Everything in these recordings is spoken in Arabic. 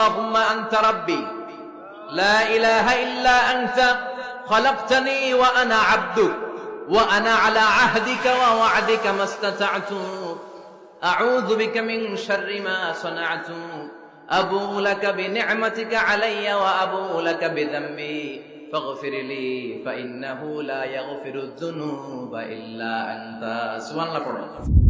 اللهم أنت ربي لا إله إلا أنت خلقتني وأنا عبدك وأنا على عهدك ووعدك ما استطعت أعوذ بك من شر ما صنعت أبو لك بنعمتك علي وأبو لك بذنبي فاغفر لي فإنه لا يغفر الذنوب إلا أنت سبحان الله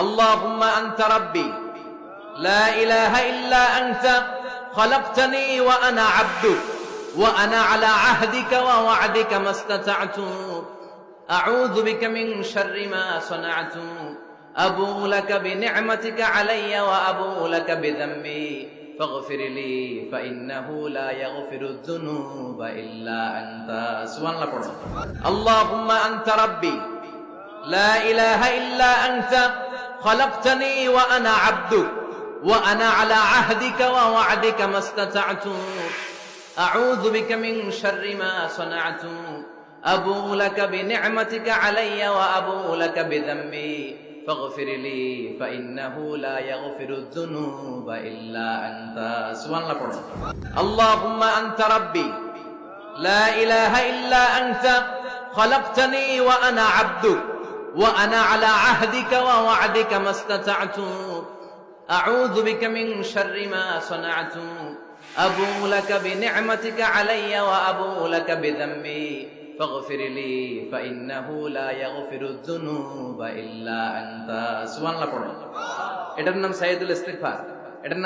اللهم أنت ربي لا إله إلا أنت خلقتني وأنا عبدك وأنا على عهدك ووعدك ما استطعت أعوذ بك من شر ما صنعت أبو لك بنعمتك علي وأبو لك بذنبي فاغفر لي فإنه لا يغفر الذنوب إلا أنت سبحان الله اللهم أنت ربي لا إله إلا أنت خلقتني وأنا عبدك وأنا على عهدك ووعدك ما استطعت أعوذ بك من شر ما صنعت أبو لك بنعمتك علي وأبو لك بذنبي فاغفر لي فإنه لا يغفر الذنوب إلا أنت سبحان الله اللهم أنت ربي لا إله إلا أنت خلقتني وأنا عبدك وانا على عهدك ووعدك ما استطعت اعوذ بك من شر ما صنعت ابو لك بنعمتك علي وابو لك بذنبي فاغفر لي فانه لا يغفر الذنوب الا انت سبحان الله এটার নাম সাইয়েদুল ইস্তিগফার এটার